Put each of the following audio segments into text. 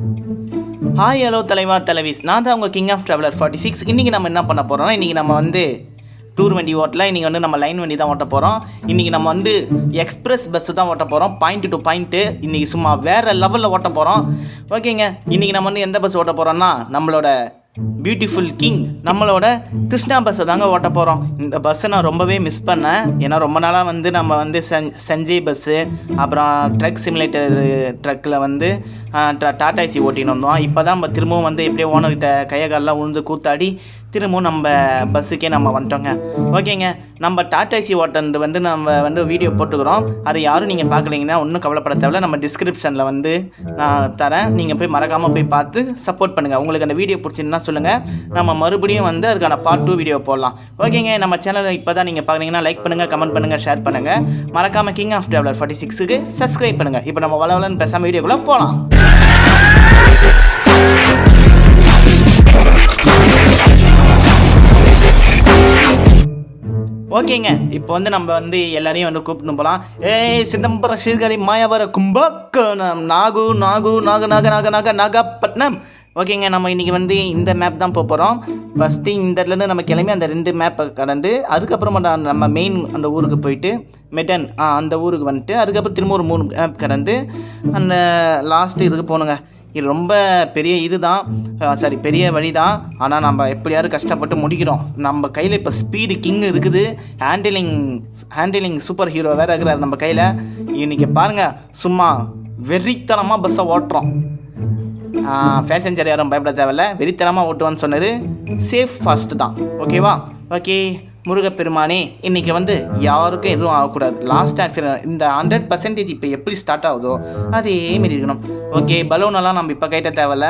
Hi hello தலைவா தலைவிஸ் நான் தான் உங்கள் king of traveller forty six இன்றைக்கி நம்ம என்ன பண்ண போகிறோம்னா இன்றைக்கி நம்ம வந்து டூர் வண்டி ஓட்டல இன்றைக்கி வந்து நம்ம லைன் வண்டி தான் ஓட்ட போகிறோம் இன்றைக்கி நம்ம வந்து எக்ஸ்பிரஸ் பஸ்ஸு தான் ஓட்ட போகிறோம் பாயிண்ட் டு பாயிண்ட்டு இன்றைக்கி சும்மா வேறு லெவலில் ஓட்ட போகிறோம் ஓகேங்க இன்றைக்கி நம்ம வந்து எந்த பஸ் ஓட்ட போகிறோம்னா நம்மளோட பியூட்டிஃபுல் கிங் நம்மளோட கிருஷ்ணா பஸ்ஸை தாங்க ஓட்ட போகிறோம் இந்த பஸ்ஸை நான் ரொம்பவே மிஸ் பண்ணேன். ஏன்னா ரொம்ப நாளாக வந்து நம்ம வந்து சஞ் சஞ்சய் பஸ்ஸு அப்புறம் ட்ரக் சிமுலேட்டர் ட்ரக்கில் வந்து டாடா ஏசி ஓட்டின்னு வந்தோம். இப்போ தான் நம்ம திரும்பவும் வந்து எப்படியே ஓனர்கிட்ட கையகாலெலாம் உழுந்து கூத்தாடி திரும்பவும் நம்ம பஸ்ஸுக்கே நம்ம வந்துட்டோங்க. ஓகேங்க நம்ம டாடாசி ஏசி வந்து நம்ம வந்து வீடியோ போட்டுக்கிறோம். அதை யாரும் நீங்கள் பார்க்கலீங்கன்னா ஒன்றும் கவலைப்பட தேவையில்ல. நம்ம டிஸ்கிரிப்ஷனில் வந்து நான் தரேன். நீங்கள் போய் மறக்காமல் போய் பார்த்து சப்போர்ட் பண்ணுங்கள் உங்களுக்கு அந்த வீடியோ பிடிச்சிருந்தா சொல்லுங்கள் நம்ம மறுபடியும் வந்து அதுக்கான பார்ட் டூ வீடியோ போடலாம். ஓகேங்க நம்ம சேனலை இப்போ தான் நீங்கள் பார்க்குறீங்கன்னா லைக் பண்ணுங்கள் கமெண்ட் பண்ணுங்கள் ஷேர் பண்ணுங்கள் மறக்காமல் கிங் ஆஃப் டேவலர் ஃபார்ட்டி சிக்ஸுக்கு சப்ஸ்கிரைப் பண்ணுங்கள் இப்போ நம்ம வளவலன்னு பேசாமல் வீடியோக்குள்ளே போகலாம் ஓகேங்க. இப்போ வந்து நம்ம வந்து எல்லாரையும் வந்து கூப்பிட்டு போகலாம் ஏய் சிதம்பரம் சீர்காழி மாயாவர கும்பகோணம். நாகு நாகு நாக நாக நாக நாக நாகப்பட்டினம். ஓகேங்க நம்ம இன்றைக்கி வந்து இந்த மேப் தான் போக போகிறோம் ஃபஸ்ட்டு இந்த இடத்துலேருந்து நம்ம கிளம்பி அந்த ரெண்டு மேப்பை கடந்து அதுக்கப்புறமா நம்ம மெயின் அந்த ஊருக்கு போயிட்டு மெட்டன் ஆ அந்த ஊருக்கு வந்துட்டு அதுக்கப்புறம் திரும்ப ஒரு மூணு மேப் கடந்து அந்த லாஸ்ட்டு இதுக்கு போகணுங்க இது ரொம்ப பெரிய இதுதான். சாரி பெரிய வழி தான் ஆனால் நம்ம எப்படியாவது கஷ்டப்பட்டு முடிக்கிறோம். நம்ம கையில் இப்போ ஸ்பீடு கிங் இருக்குது. ஹேண்டிலிங் ஹேண்டிலிங் சூப்பர் ஹீரோ வேறு இருக்கிறார் நம்ம கையில். இன்றைக்கி பாருங்கள் சும்மா வெறித்தனமாக பஸ்ஸை ஓட்டுறோம். பேசஞ்சர் யாரும் பயப்பட தேவையில்ல. வெறித்தனமாக ஓட்டுவான்னு சொன்னது சேஃப் ஃபாஸ்ட்டு தான். ஓகேவா ஓகே முருகப்பெருமானே இன்றைக்கி வந்து யாருக்கும் எதுவும் ஆகக்கூடாது. லாஸ்ட் ஆக்சிடென்ட் இந்த ஹண்ட்ரட் பர்சன்டேஜ் இப்போ எப்படி ஸ்டார்ட் ஆகுதோ அதே மாரி இருக்கணும். ஓகே பலூனெல்லாம் நம்ம இப்போ கைட்ட தேவையில்ல.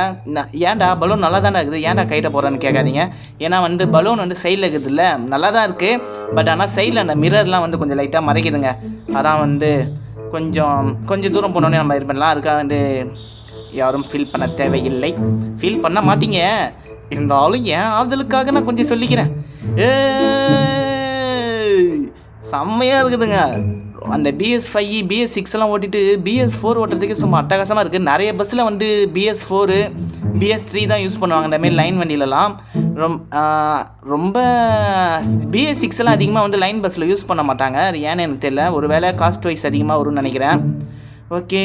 ஏன்டா பலூன் நல்லா தானே இருக்குது? ஏன்டா கைட்ட போகிறேன்னு கேட்காதீங்க. ஏன்னா வந்து பலூன் வந்து சைடில் இருக்குது இல்லை. நல்லா தான் இருக்குது பட் ஆனால் சைடில் அந்த மிரர்லாம் வந்து கொஞ்சம் லைட்டாக மறைக்குதுங்க. அதான் வந்து கொஞ்சம் கொஞ்சம் தூரம் போனோடனே நம்ம இது பண்ணலாம். அதுக்காக வந்து யாரும் ஃபீல் பண்ண தேவையில்லை. ஃபீல் பண்ண மாட்டீங்க. இருந்தாலும் ஏன் ஆறுதலுக்காக நான் கொஞ்சம் சொல்லிக்கிறேன். செம்மையாக இருக்குதுங்க. அந்த பிஎஸ் ஃபைவ் பிஎஸ் சிக்ஸ் எல்லாம் ஓட்டிட்டு பிஎஸ் ஃபோர் ஓட்டுறதுக்கு சும்மா அட்டகாசமாக இருக்குது நிறைய பஸ்ஸில் வந்து பிஎஸ் ஃபோரு பிஎஸ் த்ரீ தான் யூஸ் பண்ணுவாங்க. இந்தமாரி லைன் வண்டியிலலாம் ரொம் ரொம்ப பிஎஸ் சிக்ஸ்லாம் அதிகமாக வந்து லைன் பஸ்ஸில் யூஸ் பண்ண மாட்டாங்க. அது ஏன்னு எனக்கு தெரியல. ஒரு வேளை காஸ்ட் வைஸ் அதிகமாக வரும்னு நினைக்கிறேன். ஓகே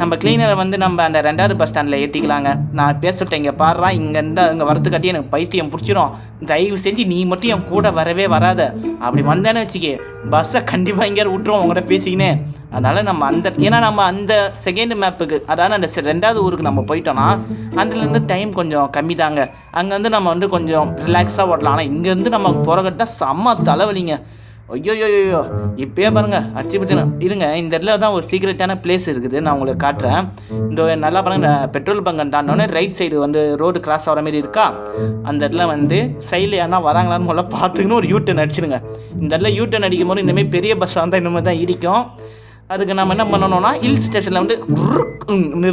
நம்ம கிளீனரை வந்து நம்ம அந்த ரெண்டாவது பஸ் ஸ்டாண்டில் ஏற்றிக்கலாங்க நான் பேசிட்டேன் இங்கே பாடுறா இங்கேருந்து அங்கே வரது கட்டி எனக்கு பைத்தியம் பிடிச்சிரும். தயவு செஞ்சு நீ மட்டும் என் கூட வரவே வராத. அப்படி வந்தேன்னு வச்சுக்கே பஸ்ஸை கண்டிப்பாக எங்கேயாவது விட்டுருவோம் உங்கள்கிட்ட பேசிக்கினே. அதனால் நம்ம அந்த ஏன்னா நம்ம அந்த செகண்ட் மேப்புக்கு அதாவது அந்த ரெண்டாவது ஊருக்கு நம்ம போயிட்டோம்னா அதுலேருந்து டைம் கொஞ்சம் கம்மி தாங்க அங்கேருந்து நம்ம வந்து கொஞ்சம் ரிலாக்ஸாக ஓட்டலாம். ஆனால் இங்கேருந்து நம்ம புறகட்டா செம்ம தலைவலிங்க. ஐயோயோயோ இப்பயே பாருங்க அடிச்சு பிடிச்சு இருங்க இந்த இடத்துல தான் ஒரு சீக்ரெட்டான பிளேஸ் இருக்குது. நான் உங்களுக்கு காட்டுறேன். இந்த நல்லா பாருங்க பெட்ரோல் பங்க் தாண்டோன்னே ரைட் சைடு வந்து ரோடு கிராஸ் ஆகிற மாதிரி இருக்கா? அந்த இடத்துல வந்து சைடில் யாரா வராங்களான்னு முதல்ல பார்த்துக்கணும் ஒரு யூட்டன் அடிச்சிருங்க இந்த இடத்துல யூட்டன் அடிக்கும் போது இனிமேல் பெரிய பஸ் வந்தால் இனிமேல் தான் இடிக்கும். அதுக்கு நம்ம என்ன பண்ணணும்னா ஹில் ஸ்டேஷனில் வந்து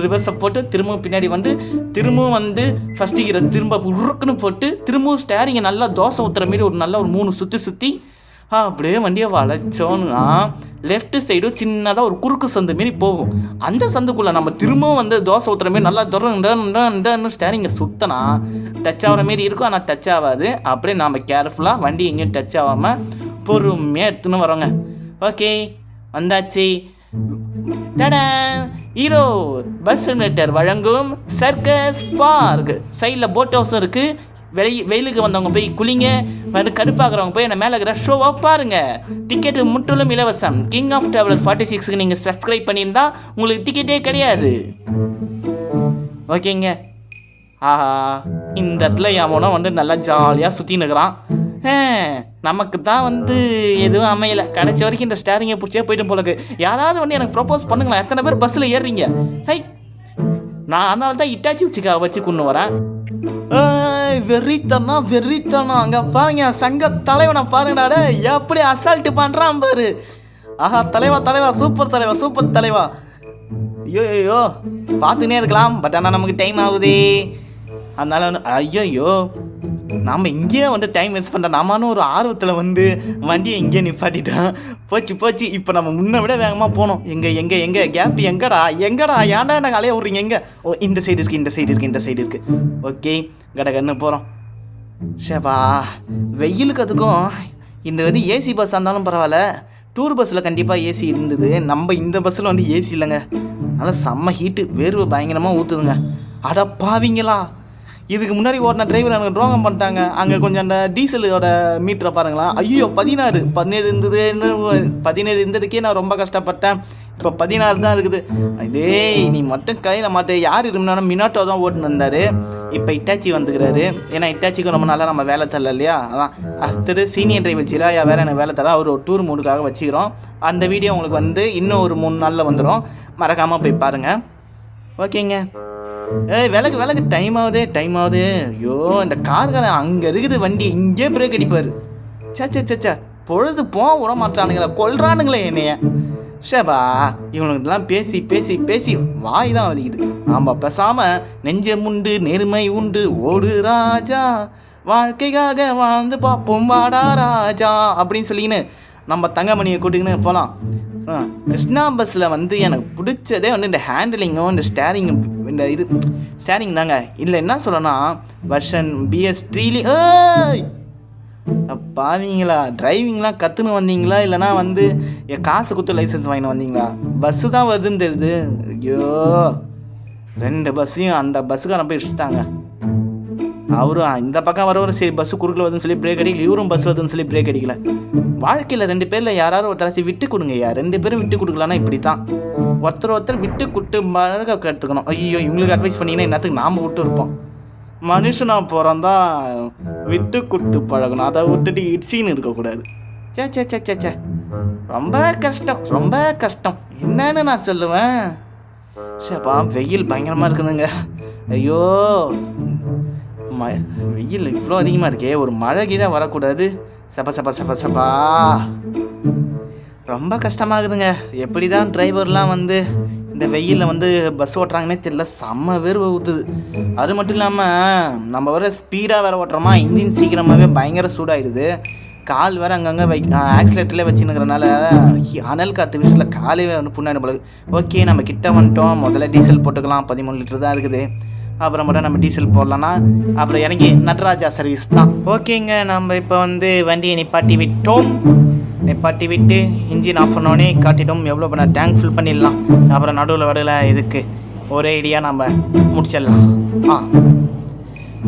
ரிவர்ஸை போட்டு திரும்பவும் பின்னாடி வந்து திரும்பவும் வந்து ஃபஸ்ட் கீரை திரும்ப உருக்குன்னு போட்டு திரும்பவும் ஸ்டேரிங்கை நல்லா தோசை ஊற்றுற மாரி ஒரு நல்ல ஒரு மூணு சுற்றி சுற்றி அப்படியே வண்டியை வளைச்சோன்னா லெஃப்ட் சைடும் சின்னதாக ஒரு குறுக்கு சந்து மாரி போகும். அந்த சந்துக்குள்ளே நம்ம திரும்பவும் வந்து தோசை ஊற்றுற மாரி நல்லா தொடர்ந்து ஸ்டேரிங்கை சுற்றினா டச் ஆகிற மாரி இருக்கும் ஆனால் டச் ஆகாது அப்படியே நாம் கேர்ஃபுல்லாக வண்டி எங்கேயும் டச் ஆகாமல் பொறுமையாக எடுத்துன்னு வரோங்க. ஓகே வந்தாச்சு. டடா! ஹீரோ பஸ் சிமுலேட்டர் வழங்கும் சர்க்கஸ் பார்க் சைடில் போட் ஹவுஸும் இருக்குது வெளி வெயிலுக்கு வந்தவங்க போய் குளிங்க வந்து போய் என்ன மேலே இருக்கிற ஷோவை பாருங்க. டிக்கெட்டு முற்றிலும் இலவசம். கிங் ஆஃப் டேவலர் ஃபார்ட்டி சிக்ஸுக்கு நீங்கள் சப்ஸ்கிரைப் பண்ணியிருந்தா உங்களுக்கு டிக்கெட்டே கிடையாது. ஓகேங்க ஆஹா. இந்த இடத்துல எவனோ வந்து நல்லா ஜாலியாக சுற்றி நிற்கிறான் நமக்கு தான் வந்து எதுவும் அமையலை. கடைசி வரைக்கும் இந்த ஸ்டேரிங்கை பிடிச்சே போயிட்டு போலக்கு. யாராவது வந்து எனக்கு ப்ரொப்போஸ் பண்ணுங்களேன். எத்தனை பேர் பஸ்ஸில் ஏறுறீங்க? ஹை. நான் அதனால தான் இட்டாச்சி வச்சுக்கா வச்சு கொண்டு வரேன். வெறித்தனா வெறித்தனம் அங்கே பாருங்க சங்க தலைவனை பாருங்கடா எப்படி அசால்ட்டு பண்ணுறான் பாரு. ஆஹா தலைவா தலைவா சூப்பர் தலைவா சூப்பர் தலைவா. ஐயோ ஐயோ பார்த்துனே இருக்கலாம் பட் ஆனால் நமக்கு டைம் ஆகுதே. அதனால வந்து ஐயோ. நாம் இங்கேயே வந்து டைம் வேஸ்ட் பண்ணுற நாமானு ஒரு ஆர்வத்தில் வந்து வண்டியை இங்கேயே நிப்பாட்டிட்டேன் போச்சு போச்சு. இப்போ நம்ம முன்ன விட வேகமாக போனோம். எங்கே எங்கே எங்கே? கேப் எங்கடா? எங்கடா? ஏன்டா நாங்கள் அலைய விட்றீங்க? எங்கே? ஓ இந்த சைடு இருக்குது இந்த சைடு இருக்குது இந்த சைடு இருக்குது ஓகே கடகன்னு போகிறோம் ஷேபா வெயிலுக்கு அதுக்கும் இந்த வந்து ஏசி பஸ்ஸாக இருந்தாலும் பரவாயில்ல. டூர் பஸ்ஸில் கண்டிப்பாக ஏசி இருந்தது. நம்ம இந்த பஸ்ஸில் வந்து ஏசி இல்லைங்க. அதனால் செம்ம ஹீட்டு வேர்வை பயங்கரமாக ஊற்றுதுங்க அட பாவிங்களா இதுக்கு முன்னாடி ஓடின டிரைவர் எனக்கு துரோகம் பண்ணிட்டாங்க. அங்கே கொஞ்சம் அந்த டீசலோட மீட்டரை பாருங்களா ஐயோ பதினாறு. பதினேழு இருந்ததுன்னு பதினேழு இருந்ததுக்கே நான் ரொம்ப கஷ்டப்பட்டேன். இப்போ பதினாறு தான் இருக்குது. இதே நீ மட்டும் கையில் மாட்டே. யார் இருந்தாலும் மினாட்டோ தான் ஓட்டுன்னு வந்தார் இப்போ இட்டாச்சி வந்துக்கிறாரு. ஏன்னா இட்டாச்சிக்கு ரொம்ப நாளாக நம்ம வேலை தரல இல்லையா? அதான் அடுத்தது சீனியர் டிரைவர் ஜிராயா வேறு எனக்கு வேலை தர. அவர் ஒரு டூர் மூடுக்காக வச்சுக்கிறோம். அந்த வீடியோ உங்களுக்கு வந்து இன்னும் ஒரு மூணு நாளில் வந்துடும் மறக்காமல் போய் பாருங்கள் ஓகேங்க ஏய் விலகு விலகு. டைம் ஆகுதே டைம் ஆகுது. ஐயோ இந்த கார்காரன் அங்கே இருக்குது வண்டி இங்கே பிரேக் அடிப்பார். சச்சா சச்சா பொழுது போக விட மாட்டானுங்களே கொல்றானுங்களே என்னைய. ஷேபா இவனுக்கெல்லாம் பேசி பேசி பேசி வாய் தான் வலிக்குது. நாம் பேசாமல் நெஞ்சம் உண்டு நேர்மை உண்டு. ஓடு ராஜா. வாழ்க்கைக்காக வாழ்ந்து பார்ப்போம். வாடா ராஜா. அப்படின்னு சொல்லிக்கின்னு நம்ம தங்கமணியை கூட்டிக்கின்னு போகலாம் ஆ, கிருஷ்ணா பஸ்ஸில் வந்து எனக்கு பிடிச்சதே வந்து இந்த ஹேண்டிலிங்கும் இந்த ஸ்டேரிங்கும் இந்த இது ஸ்டேரிங் தாங்க. இல்லை என்ன சொல்லனா வருஷன் பிஎஸ் த்ரீலி பாவீங்களா? டிரைவிங்லாம் கற்றுன்னு வந்தீங்களா? இல்லைனா வந்து என் காசு கொடுத்து லைசன்ஸ் வாங்கிட்டு வந்தீங்களா? பஸ்ஸு தான் வருதுன்னு தெரியுது. ஐயோ! ரெண்டு பஸ்ஸையும் அந்த பஸ்ஸுக்காரன் போய் இடிச்சிட்டாங்க அவரும் இந்த பக்கம் வரவரும் சரி பஸ்ஸு குறுக்கில் வருதுன்னு சொல்லி பிரேக் அடிக்கல இவரும் பஸ் வருதுன்னு சொல்லி பிரேக் அடிக்கல. வாழ்க்கையில் ரெண்டு பேரில் யாராவது ஒருத்தராச்சு விட்டு கொடுங்கய்யா ரெண்டு பேரும் விட்டு கொடுக்கலன்னா இப்படி தான் ஒருத்தர் ஒருத்தர் விட்டு கொடுத்து மழக எடுத்துக்கணும் ஐயோ இவங்களுக்கு அட்வைஸ் பண்ணிங்கன்னா என்னத்துக்கு நாம் விட்டு இருப்போம். போகிறோம் பிறந்தா விட்டு கொடுத்து பழகணும். அதை விட்டுட்டு இடிச்சின்னு இருக்கக்கூடாது. சே சே சே சே சே ரொம்ப கஷ்டம் ரொம்ப கஷ்டம். என்னன்னு நான் சொல்லுவேன். சேப்பா வெயில் பயங்கரமாக இருக்குதுங்க. ஐயோ. ம வெயில் இவ்வளோ அதிகமாக இருக்கே ஒரு மழை கீழே வரக்கூடாது. சப்ப சப்ப சப்ப சப்பா ரொம்ப கஷ்டமாகுதுங்க. எப்படி தான் டிரைவர்லாம் வந்து இந்த வெயிலில் வந்து பஸ் ஓட்டுறாங்கன்னே தெரியல செம்ம வேர்வை ஊற்றுது அது மட்டும் இல்லாமல் நம்ம வர ஸ்பீடாக வேறு ஓட்டுறோமா? இன்ஜின் சீக்கிரமாகவே பயங்கர சூடாயிடுது. கால் வேறு அங்கங்கே வை ஆக்சிலேட்டரில் வச்சுன்னுக்கிறனால அனல் காற்று விஷயத்தில் காலே வந்து புண்ணாடி போல ஓகே நம்ம கிட்ட வந்துட்டோம். முதல்ல டீசல் போட்டுக்கலாம். பதிமூணு லிட்டர் தான் இருக்குது. அப்புறம் மட்டும் நம்ம டீசல் போடலான்னா அப்புறம் இறங்கி நடராஜா சர்வீஸ் தான். ஓகேங்க நம்ம இப்போ வந்து வண்டியை நிப்பாட்டி விட்டோம். நிப்பாட்டி விட்டு இன்ஜின் ஆஃப் பண்ணோடனே காட்டிட்டோம். எவ்வளோ பண்ண? டேங்க் ஃபில் பண்ணிடலாம். அப்புறம் நடுவில் வடல இதுக்கு ஒரே ஐடியா நம்ம முடிச்சிடலாம். ஆ.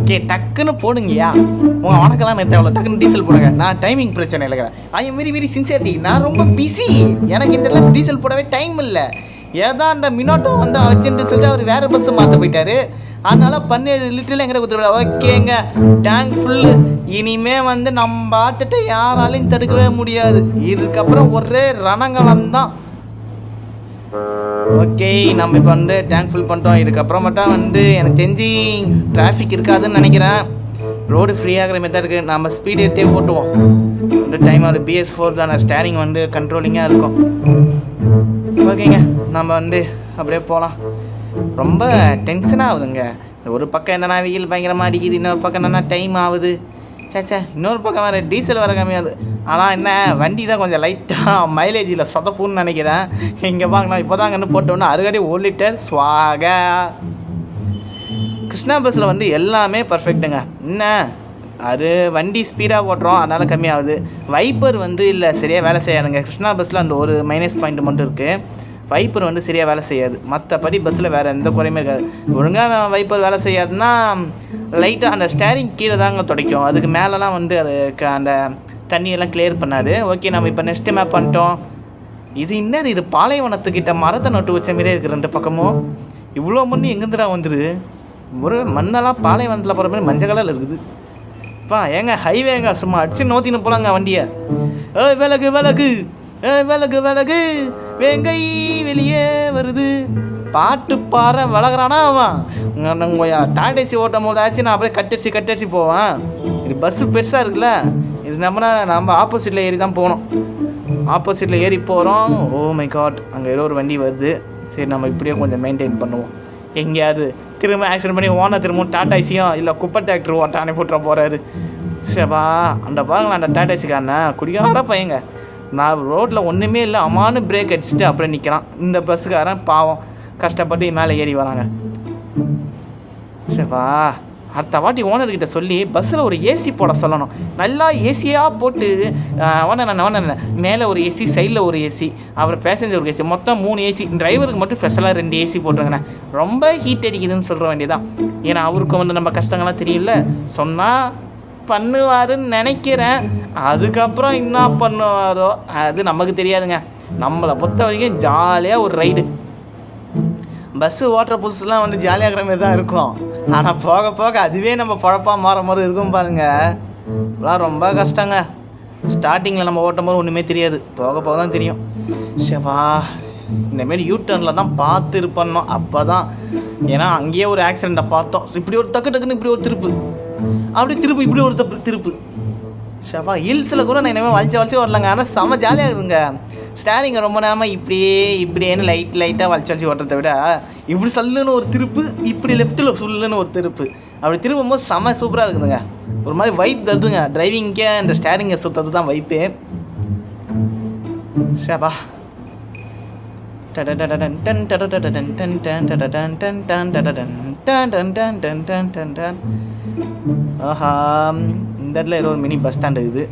ஓகே டக்குன்னு போடுங்கயா உங்கள் வணக்கம்லாம் எனக்கு தேவையில்ல டக்குன்னு டீசல் போடுங்க. நான் டைமிங் பிரச்சனை இல்லைக்கிறேன் I am very very sincerity நான் ரொம்ப பிஸி எனக்கு இந்த டீசல் போடவே டைம் இல்லை. ஏதோ அந்த மினோட்டோ வந்து அர்ஜென்ட்டுன்னு சொல்லிட்டு அவர் வேறு பஸ்ஸு மாற்ற போயிட்டாரு. அதனால பன்னெண்டு லிட்டரில் எங்கிட்ட கொடுத்துருவாரு. ஓகேங்க. டேங்க் ஃபுல்லு இனிமே வந்து நம்ம பார்த்துட்டு யாராலையும் தடுக்கவே முடியாது. இதுக்கப்புறம் ஒரே ரணங்கலம் தான். ஓகே நம்ம இப்போ வந்து டேங்க் ஃபுல் பண்ணிட்டோம். இதுக்கப்புறம் மட்டும் வந்து எனக்கு தெரிஞ்சு டிராஃபிக் இருக்காதுன்னு நினைக்கிறேன். ரோடு ஃப்ரீ ஆகிற மாதிரி தான் இருக்குது நம்ம ஸ்பீட் எடுத்தே ஓட்டுவோம். இந்த டைம் அது பிஎஸ் ஃபோர் தானே. ஸ்டேரிங் வந்து கண்ட்ரோலிங்காக இருக்கும். ஓகேங்க. நம்ம வந்து அப்படியே போகலாம் ரொம்ப டென்ஷன் ஆகுதுங்க. ஒரு பக்கம் என்னென்னா வெயில் பயங்கரமாக அடிக்குது இன்னொரு பக்கம் என்னன்னா டைம் ஆகுது. சேச்சா இன்னொரு பக்கம் வேறு டீசல் வர கம்மியாகுது ஆனால் என்ன வண்டி தான் கொஞ்சம் லைட்டாக மைலேஜில் சொதப்புன்னு நினைக்கிறேன். இங்கே வாங்கினா இப்போ தான் அங்கே போட்டோன்னா அறுகடி ஒரு லிட்டர் ஸ்வாக கிருஷ்ணா பஸ்ஸில் வந்து எல்லாமே பர்ஃபெக்ட்டுங்க என்ன? அது வண்டி ஸ்பீடாக ஓட்டுறோம் அதனால் கம்மியாகுது வைப்பர் வந்து இல்லை சரியாக வேலை செய்யாதுங்க. கிருஷ்ணா பஸ்ஸில் அந்த ஒரு மைனஸ் பாயிண்ட் மட்டும் இருக்குது வைப்பர் வந்து சரியாக வேலை செய்யாது. மற்றபடி பஸ்ஸில் வேறு எந்த குறையுமே இருக்காது. ஒழுங்காக வைப்பர் வேலை செய்யாதுன்னா லைட்டாக அந்த ஸ்டேரிங் கீழே தாங்க துடைக்கும். அதுக்கு மேலெலாம் வந்து அது க- அந்த தண்ணியெல்லாம் கிளியர் பண்ணாது. ஓகே நம்ம இப்போ நெக்ஸ்ட் மேப் பண்ணிட்டோம் இது என்னது? இது பாலைவனத்துக்கிட்ட மரத்தை நட்டு வச்ச மாதிரியே இருக்குது ரெண்டு பக்கமும். இவ்வளோ மண் எங்கேருந்துடா வந்துடுது ஒரு மண்ணெல்லாம் பாலைவனத்தில் போகிற மாதிரி மஞ்சள் கலரில் இருக்குது. பா ஏங்க ஹைவேங்க சும்மா அடிச்சு நோத்தின்னு போகலாங்க வண்டியை. ஏ விலகு விலகு. விலகு விலகு. வேங்கை வெளியே வருது. பாட்டு பாற விலகிறானா அவன்? உங்க டாடேசி ஓட்டும் போது ஆச்சு நான் அப்படியே கட்டடிச்சு கட்டடிச்சு போவேன். இது பஸ்ஸு பெருசாக இருக்குல்ல. இது நம்மனா நம்ம ஆப்போசிட்டில் ஏறி தான் போகணும். ஆப்போசிட்டில் ஏறி போகிறோம் ஓ மை காட். அங்கே ஏதோ ஒரு வண்டி வருது. சரி நம்ம இப்படியே கொஞ்சம் மெயின்டைன் பண்ணுவோம். எங்கேயாவது திரும்ப ஆக்சிடென்ட் பண்ணி ஓனர் திரும்பவும் டாட்டாய்ஸையும் இல்லை குப்பை டிராக்டர் ஓட்டானே போட்டுற போகிறாரு ஷபா அந்த பாருங்களேன் அந்த டாட்டாய்ஸுக்காரன குடியார பையங்க. நான் ரோட்டில் ஒன்றுமே இல்லை. அம்மானு பிரேக் அடிச்சுட்டு அப்படியே நிற்கிறான் இந்த பஸ்ஸுக்காரன் பாவம். கஷ்டப்பட்டு மேலே ஏறி வராங்க. சரிவா அடுத்த வாட்டி ஓனர்கிட்ட சொல்லி பஸ்ஸில் ஒரு ஏசி போட சொல்லணும். நல்லா ஏசியாக போட்டு ஓனர் ஓனர் மேலே ஒரு ஏசி சைடில் ஒரு ஏசி அப்புறம் பேசஞ்சர் ஒரு ஏசி மொத்தம் மூணு ஏசி டிரைவருக்கு மட்டும் ஸ்பெஷலாக ரெண்டு ஏசி போட்டுருங்கண்ணே ரொம்ப ஹீட் அடிக்குதுன்னு சொல்கிற வேண்டியதான் ஏன்னா அவருக்கு வந்து நம்ம கஷ்டங்கள்லாம் தெரியல. சொன்னால் பண்ணுவாருன்னு நினைக்கிறேன். அதுக்கப்புறம் என்ன பண்ணுவாரோ அது நமக்கு தெரியாதுங்க. நம்மளை பொறுத்த வரைக்கும் ஜாலியாக ஒரு ரைடு பஸ்ஸு ஓட்டுற புதுசுலாம் வந்து ஜாலியாக இருக்கிற மாதிரி தான் இருக்கும். ஆனால் போக போக அதுவே நம்ம பொழப்பா மாற மாதிரி இருக்கும் பாருங்கள் இதெல்லாம் ரொம்ப கஷ்டங்க. ஸ்டார்டிங்கில் நம்ம ஓட்டும் போது ஒன்றுமே தெரியாது. போக போக தான் தெரியும். சேவா இந்தமாரி யூ டர்னில் தான் பார்த்து இது பண்ணோம். அப்போ தான் ஏன்னா அங்கேயே ஒரு ஆக்சிடெண்ட்டை பார்த்தோம். இப்படி ஒரு டக்கு டக்குன்னு இப்படி ஒரு திருப்பு. அப்படி திருப்பு இப்படி ஒரு தப்பு திருப்பு. ஷபா ஹில்ஸில் கூட நான் இனிமேல் வலிச்சு வலிச்சு வரலங்க. ஆனால் செம்ம ஜாலியாக இருக்குதுங்க. ஸ்டேரிங்கை ரொம்ப நேரமாக இப்படியே இப்படியேன்னு லைட் லைட்டாக வலிச்சு வலிச்சு ஓட்டுறதை விட இப்படி சல்லுன்னு ஒரு திருப்பு இப்படி லெஃப்ட்டில் சுல்லுன்னு ஒரு திருப்பு. அப்படி திரும்பும்போது செம சூப்பராக இருக்குதுங்க. ஒரு மாதிரி வைப் தருதுங்க. டிரைவிங்கே இந்த ஸ்டேரிங்கை சுற்றுறது தான் வைப்பே ஷபா. ஆஹா இந்த இடத்துல ஏதோ ஒரு மினி பஸ் ஸ்டாண்ட் இருக்குது.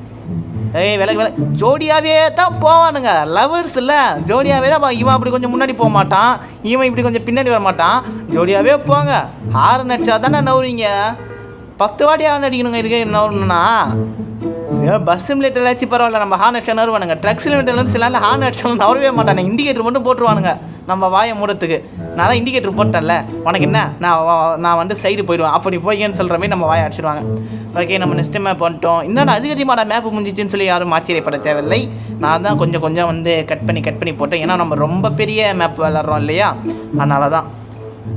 ஏய் விலகு வில ஜோடியாகவே தான் போவானுங்க. லவர்ஸ் இல்லை. ஜோடியாகவே தான் இவன் அப்படி கொஞ்சம் முன்னாடி போக மாட்டான். இவன் இப்படி கொஞ்சம் பின்னாடி வர மாட்டான். ஜோடியாகவே போங்க ஹாரன் அடிச்சா தானே நவுறீங்க. பத்து வாட்டி ஹாரன் அடிக்கணுங்க. இதுக்கே நவுறணும்னா? பஸ் சிமுலேட்டர் ஆச்சு பரவாயில்ல. நம்ம ஹார்ன் அடிச்சா நறுவானுங்க. ட்ரக் சிலிண்டர்லேருந்து சில நாள் ஹார்ன் அடிச்சாலும் நவரவே மாட்டானுங்க. இண்டிகேட்டர் மட்டும் போட்டுருவானுங்க. நம்ம வாயை மூடத்துக்கு நான் தான் இண்டிகேட்டர் போட்டேன்ல. உனக்கு என்ன? நான் நான் வந்து சைடு போயிடுவேன். அப்படி போய்க்கன்னு சொல்கிற மாதிரி நம்ம வாயை அடிச்சிடுவாங்க ஓகே நம்ம நெக்ஸ்ட் மேப் பண்ணிட்டோம் இன்னும் அதிக அதிகமான மேப் முடிஞ்சிச்சுன்னு சொல்லி யாரும் ஆச்சரியப்பட தேவையில்லை. நான் தான் கொஞ்சம் கொஞ்சம் வந்து கட் பண்ணி கட் பண்ணி போட்டேன். ஏன்னா நம்ம ரொம்ப பெரிய மேப் விளாட்றோம் இல்லையா? அதனால தான்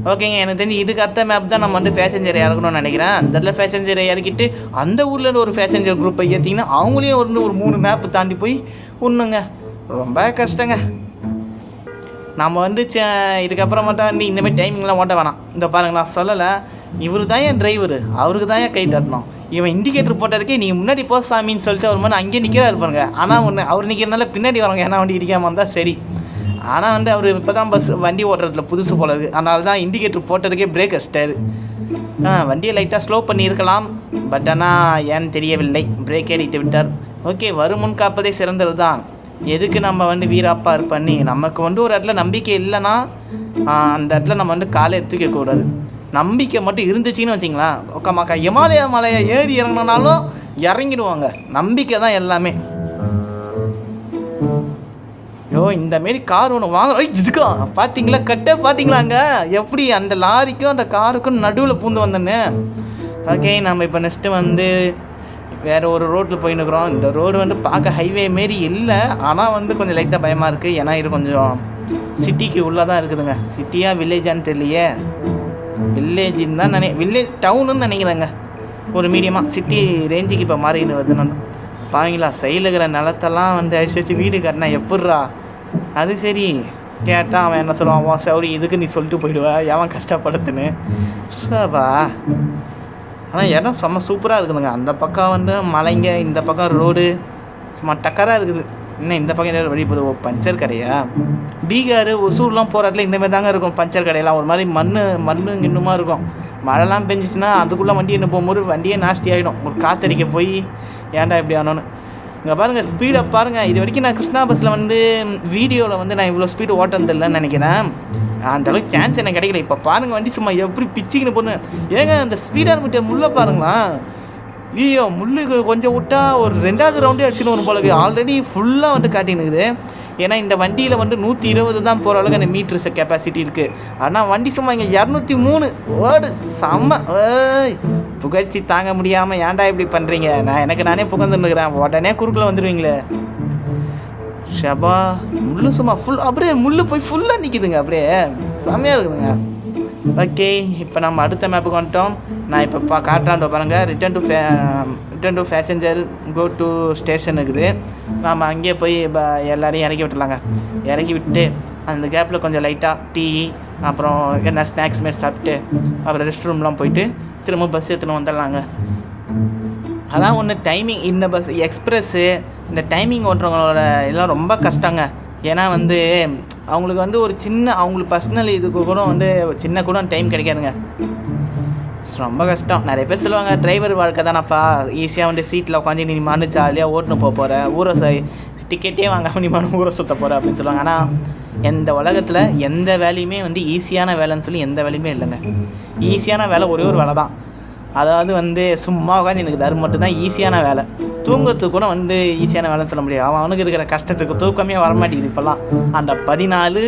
ஓகேங்க எனக்கு தெரிஞ்சு இதுக்கு அத்த மேப் தான் நம்ம வந்து பேசஞ்சர் இறக்கணும்னு நினைக்கிறேன். அந்த இடத்துல பேசஞ்சரை இறக்கிட்டு அந்த ஊரில் ஒரு பேசஞ்சர் குரூப்பை ஏற்றிங்கன்னா அவங்களையும் வந்து ஒரு மூணு மேப் தாண்டி போய் உண்ணுங்க. ரொம்ப கஷ்டங்க. நம்ம வந்து ச- இதுக்கப்புறம் மட்டும் வந்து இந்தமாதிரி டைமிங்லாம் ஓட்ட வேணாம். இந்த பாருங்க நான் சொல்லலை. இவரு தான் என் டிரைவரு அவருக்கு தான் என் கை தட்டணும். இவன் இண்டிகேட்டர் போட்டதுக்கே நீ முன்னாடி போ சாமின்னு சொல்லிட்டு அவர் மாதிரி அங்கேயே நிற்கிறாரு பாருங்க. ஆனால் ஒன்று அவர் நிற்கிறனால பின்னாடி வரவங்க ஏன்னா வண்டி இடிக்காமல் இருந்தால் சரி. ஆனால் வந்து அவர் இப்போ தான் பஸ் வண்டி ஓட்டுறதுல புதுசு போல இருக்குது அதனால தான் இண்டிகேட்டர் போட்டதுக்கே பிரேக் அஸ்டர் வண்டியை லைட்டாக ஸ்லோ பண்ணியிருக்கலாம் பட் ஆனால் ஏன்னு தெரியவில்லை. பிரேக் அடித்து விட்டார். ஓகே வரும் முன் காப்பதே சிறந்தது தான் எதுக்கு நம்ம வந்து வீராப்பார் பண்ணி? நமக்கு வந்து ஒரு இடத்துல நம்பிக்கை இல்லைன்னா அந்த இடத்துல நம்ம வந்து காலை எடுத்துக்க கூடாது. நம்பிக்கை மட்டும் இருந்துச்சுன்னு வச்சிங்களேன். உக்கமாக்கா இமாலய மலையை ஏறி இறங்கினாலும் இறங்கிடுவாங்க. நம்பிக்கை தான் எல்லாமே. ஐயோ இந்த மாரி கார் ஒன்று வாங்க இதுக்கும் பார்த்தீங்களா கட்ட பார்த்தீங்களாங்க எப்படி அந்த லாரிக்கும் அந்த காருக்கும் நடுவில் பூந்து வந்தேன்னு? ஓகே நம்ம இப்போ நெக்ஸ்ட்டு வந்து வேறு ஒரு ரோட்டில் போயின்னு இருக்கிறோம் இந்த ரோடு வந்து பார்க்க ஹைவே மாரி இல்லை. ஆனால் வந்து கொஞ்சம் லைட்டாக பயமாக இருக்குது ஏன்னா இது கொஞ்சம் சிட்டிக்கு உள்ளே தான் இருக்குதுங்க. சிட்டியாக வில்லேஜான்னு தெரியலையே. வில்லேஜின்னு தான் நினை வில்லேஜ் டவுனுன்னு நினைக்கிறேங்க. ஒரு மீடியமாக சிட்டி ரேஞ்சுக்கு இப்போ மாறின்னு வருது. நான் பாவீங்களா சைடில் இருக்கிற நிலத்தெல்லாம் வந்து அடிச்சு வச்சு வீடு கட்டினா எப்பட்றா அது சரி. கேட்டால் அவன் என்ன சொல்லுவான் அவன் சௌரி இதுக்கு நீ சொல்லிட்டு போயிடுவ. எவன் கஷ்டப்படுத்துன்னு சரிப்பா ஆனால் இடம் செம்ம சூப்பராக இருக்குதுங்க. அந்த பக்கம் வந்து மலைங்க இந்த பக்கம் ரோடு. சும்மா டக்கராக இருக்குது. இன்னும் இந்த பக்கம் ஏதாவது வழி போகுது? பஞ்சர் கடையா? பீகார் ஒசூர்லாம் போகிற இடத்துல இந்தமாதிரி தாங்க இருக்கும். பஞ்சர் கடையெல்லாம். ஒரு மாதிரி மண் மண் கிண்ணுமா இருக்கும். மழைலாம் பெஞ்சிச்சுன்னா அதுக்குள்ளே வண்டி என்ன போகும்போது வண்டியே நாஸ்தி ஆகிடும் ஒரு காத்தடிக்க போய் ஏன்டா இப்படி ஆனோன்னு? இங்கே பாருங்கள் ஸ்பீடை பாருங்கள் இது வரைக்கும் நான் கிருஷ்ணா பஸ்ஸில் வந்து வீடியோவில் வந்து நான் இவ்வளோ ஸ்பீடு ஓட்டந்தில்லைன்னு நினைக்கிறேன். அந்தளவுக்கு சான்ஸ் எனக்கு கிடைக்கல. இப்போ பாருங்கள் வண்டி சும்மா எப்படி பிச்சுக்கின்னு போன்னு ஏங்க அந்த ஸ்பீடாக முட்டை முள்ளே பாருங்களா? ஐயோ முள்ளுக்கு கொஞ்சம் விட்டா ஒரு ரெண்டாவது ரவுண்டே அடிச்சுன்னு வரும் போலவே ஆல்ரெடி ஃபுல்லாக வந்து காட்டினுக்குது ஏன்னா இந்த வண்டியில் வந்து நூற்றி இருபது தான் போகிற அளவுக்கு அந்த மீட்டர்ஸ் கெப்பாசிட்டி இருக்குது ஆனால் வண்டி சும்மா இங்கே இரநூத்தி மூணு. ஓடு செம்ம. ஏய் புகழ்ச்சி தாங்க முடியாமல் ஏன்டா இப்படி பண்ணுறீங்க நான் எனக்கு நானே புகழ்ந்துருக்கிறேன் உடனே குறுக்கில் வந்துடுவீங்களே ஷபா முள்ளு சும்மா ஃபுல் அப்படியே முள்ளு போய் ஃபுல்லாக நிற்கிதுங்க அப்படியே. செம்மையாக இருக்குதுங்க. ஓகே இப்போ நம்ம அடுத்த மேப்புக்கு வந்துட்டோம். நான் இப்போ பா காட்டுறான் பாருங்கள் return to return to passenger go to station இருக்குது. நாம் அங்கேயே போய் ப எல்லோரையும் இறக்கி விட்டுலாங்க இறக்கி விட்டு அந்த கேப்பில் கொஞ்சம் லைட்டாக டீ அப்புறம் என்ன ஸ்நாக்ஸ் மாரி சாப்பிட்டு அப்புறம் ரெஸ்ட் ரூம்லாம் போயிட்டு திரும்ப பஸ் எடுத்துன்னு வந்துடலாங்க. அதான் ஒன்று டைமிங் இந்த பஸ் எக்ஸ்ப்ரெஸ்ஸு இந்த டைமிங் ஓட்டுறவங்களோட இதெல்லாம் ரொம்ப கஷ்டங்க. ஏன்னா வந்து அவங்களுக்கு வந்து ஒரு சின்ன அவங்களுக்கு பர்சனல் இதுக்கு கூட வந்து சின்ன கூட டைம் கிடைக்காதுங்க. ரொம்ப கஷ்டம். நிறைய பேர் சொல்லுவாங்க டிரைவர் வாழ்க்கை தானப்பா. ஈஸியாக வந்து சீட்டில் உட்காந்து நீ மனு ஜாலியாக ஓட்டுன்னு போக போகிற ஊரை டிக்கெட்டே வாங்காமல் நீ மனு ஊரை சுற்ற போகிற அப்படின்னு சொல்லுவாங்க. ஆனால் எந்த உலகத்தில் எந்த வேலையுமே வந்து ஈஸியான வேலைன்னு சொல்லி எந்த வேலையுமே இல்லைங்க. ஈஸியான வேலை ஒரே ஒரு வேலை தான் அதாவது வந்து சும்மா உட்காந்து எனக்கு தரும் மட்டும்தான் ஈஸியான வேலை. தூங்கத்துக்கு கூட வந்து ஈஸியான வேலைன்னு சொல்ல முடியாது. அவன் அவனுக்கு இருக்கிற கஷ்டத்துக்கு தூக்கமே வர மாட்டேங்குது இப்போல்லாம். அந்த பதினாலு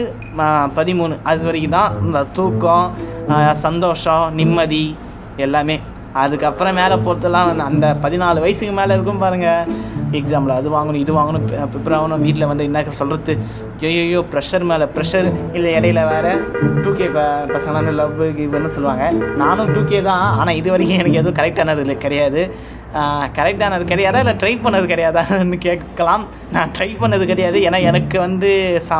பதிமூணு அது வரைக்கும் தான் இந்த தூக்கம் சந்தோஷம் நிம்மதி எல்லாமே. அதுக்கப்புறம் மேலே பொறுத்தெல்லாம் அந்த பதினாலு வயசுக்கு மேலே இருக்கும் பாருங்கள் எக்ஸாமில் அது வாங்கணும் இது வாங்கணும் ப்ரிப்பேர் ஆகணும் வீட்டில் வந்து என்ன சொல்கிறது ஐயோ ப்ரெஷர் மேலே ப்ரெஷர் இல்லை இடையில வேறு டூ கே பசங்களான லவ் கிவ்னு சொல்லுவாங்க. நானும் டூ கே தான் ஆனால் இது வரைக்கும் எனக்கு எதுவும் கரெக்டானது இல்லை கிடையாது. கரெக்டானது கிடையாதா இல்லை ட்ரை பண்ணது கிடையாதான்னு கேட்கலாம். நான் ட்ரை பண்ணது கிடையாது. ஏன்னா எனக்கு வந்து சா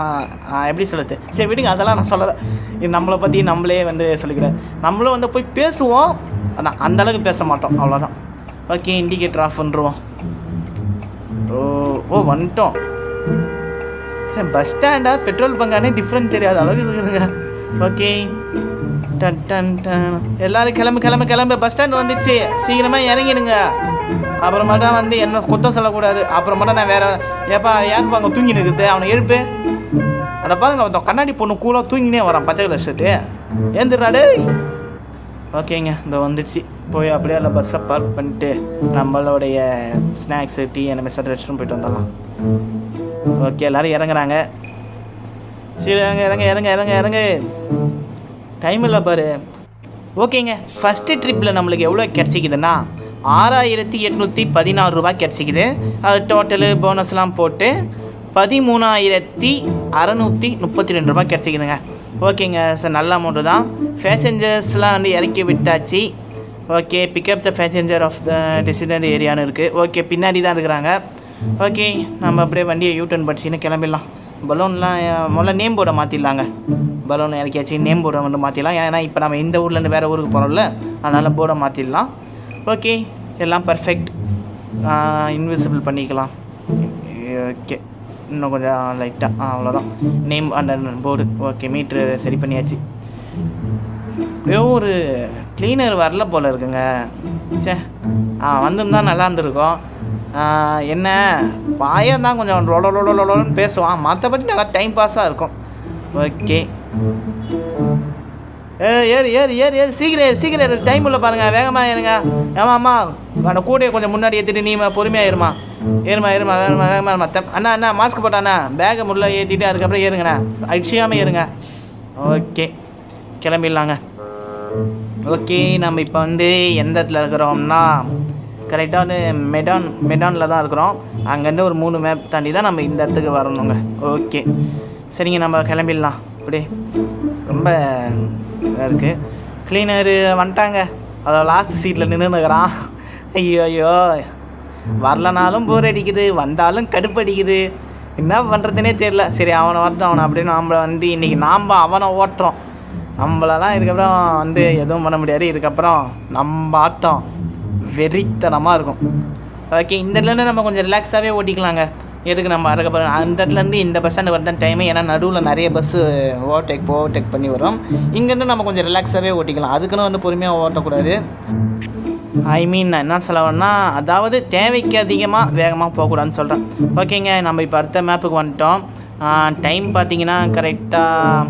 எப்படி சொல்லுது சரி விடுங்க அதெல்லாம் நான் சொல்லலை. இது நம்மளை பற்றி நம்மளே வந்து சொல்லிக்கிறேன். நம்மளும் வந்து போய் பேசுவோம். ஆனால் அந்த அளவுக்கு பேச மாட்டோம். அவ்வளோதான் ஓகே இண்டிகேட்டர் ஆஃப் பண்ணுருவோம் ஓ ஓ வந்துட்டோம். சரி பஸ் ஸ்டாண்டா பெட்ரோல் பங்கானே டிஃப்ரெண்ட் தெரியாத அளவுக்கு இருக்குதுங்க. Okay done done done. எல்லாரும் கிளம்பு கிளம்பு கிளம்பு. பஸ் ஸ்டாண்ட் வந்துச்சு. சீக்கிரமாக இறங்கிடுங்க. அப்புறமேட்டா வந்து என்ன குத்தம் சொல்லக்கூடாது. அப்புறமேட்டா நான் வேற ஏப்பா யாருப்பா அங்கே தூங்கி நிற்குது அவனை எழுப்பு. அட பாருங்க ஒருத்தன் கண்ணாடி பொண்ணு கூலாக தூங்கினே வரான். பச்சை கலர் ஷர்ட்டு ஏந்துடுறாடு ஓகேங்க இந்த வந்துடுச்சு போய் அப்படியே அதில் பஸ்ஸை பார்க் பண்ணிட்டு நம்மளுடைய ஸ்நாக்ஸு டீ அந்த மாதிரி ரெஸ்ட் ரூம் போயிட்டு வந்துடலாம். ஓகே எல்லோரும் இறங்குறாங்க. சரி இறங்க இறங்க இறங்க இறங்க இறங்க. டைம் இல்லை பாரு. ஓகேங்க. ஃபஸ்ட்டு ட்ரிப்பில் நம்மளுக்கு எவ்வளோ கிடச்சிக்குதுன்னா ஆறாயிரத்தி எட்நூற்றி பதினாறு ரூபாய் கிடச்சிக்குது. அது டோட்டலு போனஸ்லாம் போட்டு பதிமூணாயிரத்தி அறநூற்றி முப்பத்தி ரெண்டு ரூபாய் கிடச்சிக்குதுங்க. ஓகேங்க. சார் நல்ல அமௌண்ட்டு தான். பேசஞ்சர்ஸ்லாம் வந்து இறக்கி விட்டாச்சு. Okay pick up the passenger of the resident ஏரியான்னு இருக்குது ஓகே பின்னாடி தான் இருக்கிறாங்க. ஓகே நம்ம அப்படியே வண்டியை யூ டர்ன் படிச்சுன்னு கிளம்பிடலாம். பலூன்லாம் முதல்ல நேம் போர்டை மாற்றிடலாங்க பலூன் இறக்கியாச்சு நேம் போர்டை வந்து மாற்றிடலாம் ஏன்னா இப்போ நம்ம இந்த ஊர்லேருந்து வேறு ஊருக்கு போகிறோம்ல அதனால் போர்டை மாற்றிடலாம் ஓகே எல்லாம் பர்ஃபெக்ட் இன்விசிபிள் பண்ணிக்கலாம். ஓகே இன்னும் கொஞ்சம் லைட்டாக அவ்வளோதான் நேம் அந்த போர்டு ஓகே மீட்ரு சரி பண்ணியாச்சு. ஏதோ ஒரு க்ளீனர் வரல போல் இருக்குங்க. ச்சே ஆ வந்திருந்தா நல்லா இருந்திருக்கும். என்ன பாயம் தான் கொஞ்சம் லொட லொட லொடன்னு பேசுவான் மற்றபடி நல்லா டைம் பாஸாக இருக்கும் ஓகே ஏ ஏறு ஏறு ஏறு ஏறு சீக்கிரம் ஏறு சீக்கிரம் ஏறு டைம் உள்ள பாருங்கள் வேகமாக ஏறுங்க ஏமா அம்மா அந்த கூடையை கொஞ்சம் முன்னாடி ஏற்றிட்டு நீ பொறுமையாக ஏறுமா ஏறுமா ஏறுமா வேகமா வேகமாக மற்ற அண்ணா அண்ணா மாஸ்க் போட்டாண்ணா பேகை முள்ள ஏற்றிட்டு அதுக்கப்புறம் ஏறுங்கண்ணா அடிச்சியாமல் ஏறுங்க ஓகே கிளம்பிடலாங்க ஓகே நம்ம இப்போ வந்து எந்த இடத்துல இருக்கிறோம்னா கரெக்டாக வந்து மெடான் மெடானில் தான் இருக்கிறோம். அங்கேருந்து ஒரு மூணு மேப் தாண்டி தான் நம்ம இந்த இடத்துக்கு வரணுங்க. ஓகே சரிங்க நம்ம கிளம்பிடலாம். அப்படியே ரொம்ப இதாக இருக்குது க்ளீனரு வந்துட்டாங்க. அதோட லாஸ்ட் சீட்டில் நின்றுனுக்குறான் ஐயோ ஐயோ. வரலனாலும் போர் அடிக்குது. வந்தாலும் கடுப்படிக்குது என்ன பண்ணுறதுனே தெரில சரி அவனை வரட்டும். அவனை அப்படின்னு நம்மளை வந்து இன்றைக்கி நாம் அவனை ஓட்டுறோம். நம்மளெல்லாம் இதுக்கப்புறம் வந்து எதுவும் பண்ண முடியாது. இதுக்கப்புறம் நம்ம ஆட்டம் வெறித்தனமாக இருக்கும். ஓகே இந்த இடத்துலேருந்து நம்ம கொஞ்சம் ரிலாக்ஸாகவே ஓட்டிக்கலாங்க. எதுக்கு நம்ம அதுக்கப்புறம் அந்த இடத்துலேருந்து இந்த பஸ் ஸ்டாண்டு வரதான் டைமு ஏன்னா நடுவில் நிறைய பஸ்ஸு ஓவர்டேக் ஓவர்டேக் பண்ணி வரும் இங்கேருந்து நம்ம கொஞ்சம் ரிலாக்ஸாகவே ஓட்டிக்கலாம். அதுக்குன்னு வந்து பொறுமையாக ஓட்டக்கூடாது. ஐ மீன் நான் என்ன சொல்ல வரேன்னா அதாவது தேவைக்கு அதிகமாக வேகமாக போகக்கூடாதுன்னு சொல்கிறேன் ஓகேங்க நம்ம இப்போ அடுத்த மேப்புக்கு வந்துட்டோம். டைம் பார்த்தீங்கன்னா கரெக்டாக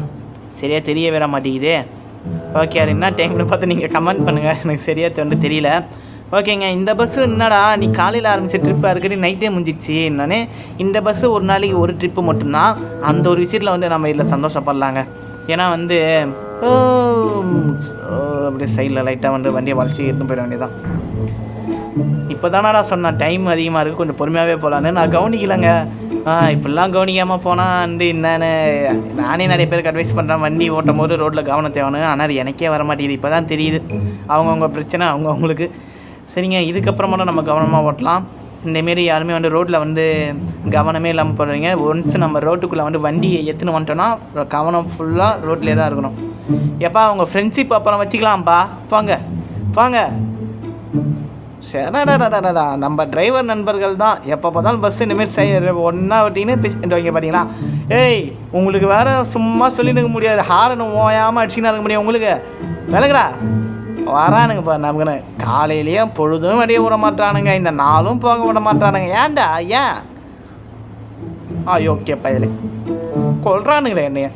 சரியாக தெரிய வர மாட்டேங்குது. ஓகே அது என்ன டைம்னு பார்த்து நீங்கள் கமெண்ட் பண்ணுங்கள் எனக்கு சரியாக தோணு தெரியல. ஓகேங்க இந்த பஸ்ஸு என்னடா நீ காலையில் ஆரம்பிச்ச ட்ரிப்பாக இருக்கடி நைட்டே முடிஞ்சிடுச்சு. நானே இந்த பஸ்ஸு ஒரு நாளைக்கு ஒரு ட்ரிப்பு மட்டும்தான். அந்த ஒரு விஷயத்தில் வந்து நம்ம இதில் சந்தோஷப்படலாங்க. ஏன்னா வந்து ஓ, ஓ, அப்படியே சைடில் லைட்டாக வந்து வண்டியை வளர்ச்சி எடுத்துன்னு போயிட வேண்டியதான் இப்போ தானடா சொன்னேன் டைம் அதிகமாக இருக்குது கொஞ்சம் பொறுமையாகவே போகலான்னு நான் கவனிக்கலைங்க. இப்படிலாம் கவனிக்காமல் போனால் வந்து என்னன்னு நானே நிறைய பேருக்கு அட்வைஸ் பண்ணுறேன் வண்டி ஓட்டும் போது ரோட்டில் கவனம் தேவைன்னு ஆனால் அது எனக்கே வர மாட்டேங்குது. இப்போ தான் தெரியுது. அவங்கவுங்க பிரச்சனை அவங்கவுங்களுக்கு. சரிங்க இதுக்கப்புறமா நம்ம கவனமாக ஓட்டலாம். இந்தமாரி யாருமே வந்து ரோட்டில் வந்து கவனமே இல்லாமல் போடுறீங்க ஒன்ஸ் நம்ம ரோட்டுக்குள்ளே வந்து வண்டியை எத்துன்னு வந்துட்டோன்னா கவனம் ஃபுல்லாக ரோட்லேயே தான் இருக்கணும். எப்பா அவங்க ஃப்ரெண்ட்ஷிப் அப்புறம் வச்சுக்கலாம்ப்பா போங்க. போங்க. சரடா நம்ம டிரைவர் நண்பர்கள் தான். எப்போ பார்த்தாலும் பஸ் இனிமேல் செய்ய ஒன்றா விட்டிங்கன்னு பேசிட்டு வைங்க பார்த்தீங்களா ஏய் உங்களுக்கு வேறு சும்மா சொல்லிட்டு இருக்க முடியாது. ஹாரன் ஓயாமல் அடிச்சுன்னு இருக்க முடியும் உங்களுக்கு. விலகுடா வரானுங்கப்பா நமக்குன்னு. காலையிலேயே பொழுதும் வெளியே விட மாட்டானுங்க. இந்த நாளும் போக விட மாட்டானுங்க. ஏன்டா ஏன்? ஆ ஓகே பயலே. கொள்றானுங்களே என்னைய.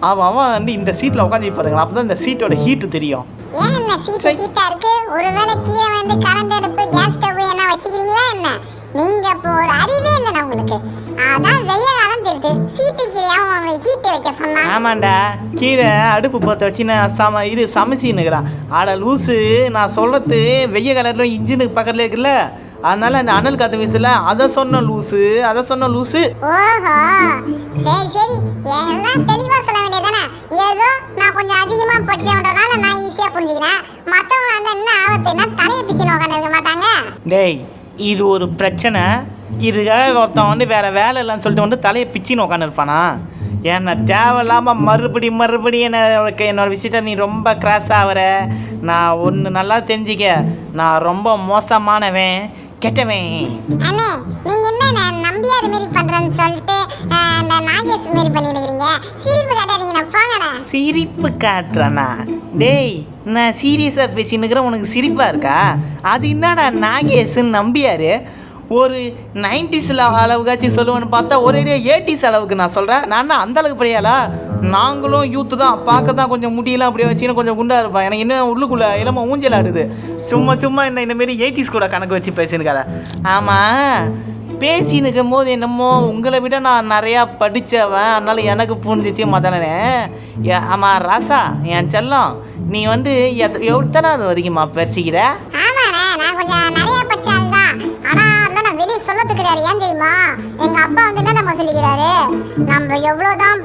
அவன் அவன் வந்து இந்த சீட்டில் உட்காந்து பாருங்களா அப்போ தான் இந்த சீட்டோட ஹீட்டு தெரியும். ஏன் என்ன? சீட்டு சீட்டா இருக்கு? ஒருவேளை கீழே வந்து கரண்ட் அடுப்பு கேஸ் ஸ்டவ் என்ன வச்சுக்கிறீங்களா என்ன? நீங்க இப்போ ஒரு அறிவே இல்லைண்ணா உங்களுக்கு. அதான் வெய்ய காலம் தெரியுது. சீட்டு அவன் உங்களுக்கு ஹீட்டு வைக்க சொன்னான். ஆமாண்டா. கீழே அடுப்பு பற்ற வச்சு நான் சம இது சமைச்சின்னுக்குறான். ஆட லூஸு நான் சொல்கிறது வெய்ய கலரில் இன்ஜினுக்கு பக்கத்தில் இருக்குல்ல. அதனால அந்த அனல் காற்று வீசல. அதை சொன்ன லூஸு அதை சொன்ன லூஸு ஓஹோ. சரி சரி. எல்லாம் தெளிவா சொல்ல வேண்டியதானே ஏதோ நான் கொஞ்சம் அதிகமா படிச்சவன்றதால நான் ஈஸியா புரிஞ்சுக்கிறேன். மத்தவங்க வந்து என்ன ஆபத்துன்னா தலையை பிச்சுன்னு உட்காந்துருக்க மாட்டாங்க? டேய் இது ஒரு பிரச்சனை. இதுக்காக ஒருத்தன் வந்து வேறு வேலை இல்லைன்னு சொல்லிட்டு வந்து தலையை பிச்சின்னு உட்காந்துருப்பானா என்னை தேவையில்லாமல் மறுபடி மறுபடி என்ன என்னோட விஷயத்த நீ ரொம்ப கிராஸ் ஆகிற நான் ஒன்று நல்லா தெரிஞ்சிக்க. நான் ரொம்ப மோசமானவன். கெட்டவன். அண்ணே நீங்க என்ன நம்பியாத மாரி பண்றேன்னு சொல்லிட்டு அந்த நாகேஷ் மாரி பண்ணிருக்கீங்க சிரிப்பு காட்டாதீங்க சிரிப்பு காட்டுறனா? டேய் நான் சீரியஸாக பேசினுக்கிறேன் உனக்கு சிரிப்பாக இருக்கா? அது என்னடா நாகேஷுன்னு நம்பியாரு? ஒரு நைன்டிஸில் அளவுக்காச்சும் சொல்லுவேன்னு பார்த்தா ஒரே எயிட்டிஸ் அளவுக்கு நான் சொல்கிறேன் நான் என்ன அந்த அளவுக்கு படியாளா நாங்களும் யூத்து தான். பார்க்க தான் கொஞ்சம் முடியலாம் அப்படியே வச்சுன்னு கொஞ்சம் குண்டா இருப்பேன். எனக்கு என்ன உள்ளுக்குள்ளே இளம ஊஞ்சல் ஆடுது. சும்மா சும்மா என்ன இந்தமாரி எயிட்டிஸ் கூட கணக்கு வச்சு பேசினுக்காத. ஆமாம் பேசினுக்கும் போது என்னமோ உங்களை விட நான் நிறையா படித்தவன் அதனால் எனக்கு புரிஞ்சிச்சு மதனே ஆமாம் ராசா என் செல்லம் நீ வந்து எத் எத்தனாவது வரைக்குமா பேசிக்கிற? சொல்லது ஏன் தெரியுமா? எங்க அப்பா வந்து என்ன நம்ம சொல்லிக்கிறாரு? நம்ம எவ்வளவுதான்